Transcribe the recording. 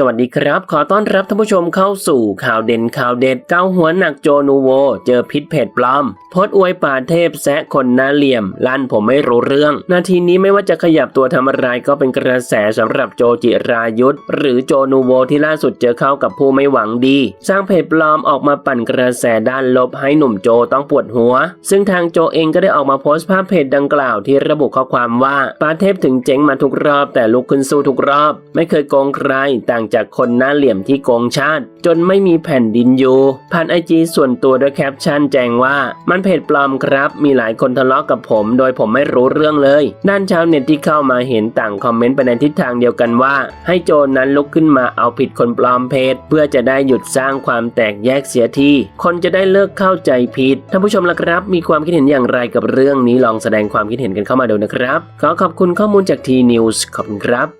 สวัสดีครับ ขอต้อนรับท่านผู้ชมเข้าสู่ข่าวเด่นข่าวเด็ดเก้าหัวหนักโจนูโว เจอพิษเพจปลอมโพสอวยป่าเทพแซะคนหน้าเหลี่ยม ลั่นผมไม่รู้เรื่อง นาทีนี้ไม่ว่าจะขยับตัวทำอะไรก็เป็นกระแสสำหรับโจจิรายุทธหรือโจนูโวที่ล่าสุดเจอเข้ากับผู้ไม่หวังดี สร้างเพจปลอมออกมาปั่นกระแสด้านลบให้หนุ่มโจต้องปวดหัว ซึ่งทางโจเองก็ได้ออกมาโพสต์ภาพเพจดังกล่าวที่ระบุข้อความว่าป่าเทพถึงเจ๊งมาทุกรอบแต่ลุกขึ้นสู้ทุกรอบ ไม่เคยโกงใครต่างจากคนหน้าเหลี่ยมที่โกงชาติ จนไม่มีแผ่นดินอยู่ผ่านไอจีส่วนตัวด้วยแคปชั่นแจ้งว่า มันเพจปลอมครับ มีหลายคนทะเลาะกับผม โดยผมไม่รู้เรื่องเลย ด้านชาวเน็ตที่เข้ามาเห็นต่างคอมเมนต์ไปในทิศทางเดียวกันว่า ให้โจรนั้นลุกขึ้นมาเอาผิดคนปลอมเพจ เพื่อจะได้หยุดสร้างความแตกแยกเสียทีคนจะได้เลิกเข้าใจผิดท่านผู้ชมล่ะครับ มีความคิดเห็นอย่างไรกับเรื่องนี้ลองแสดงความคิดเห็นกันเข้ามาดูนะครับ ขอขอบคุณข้อมูลจากทีนิวส์ขอบคุณครับ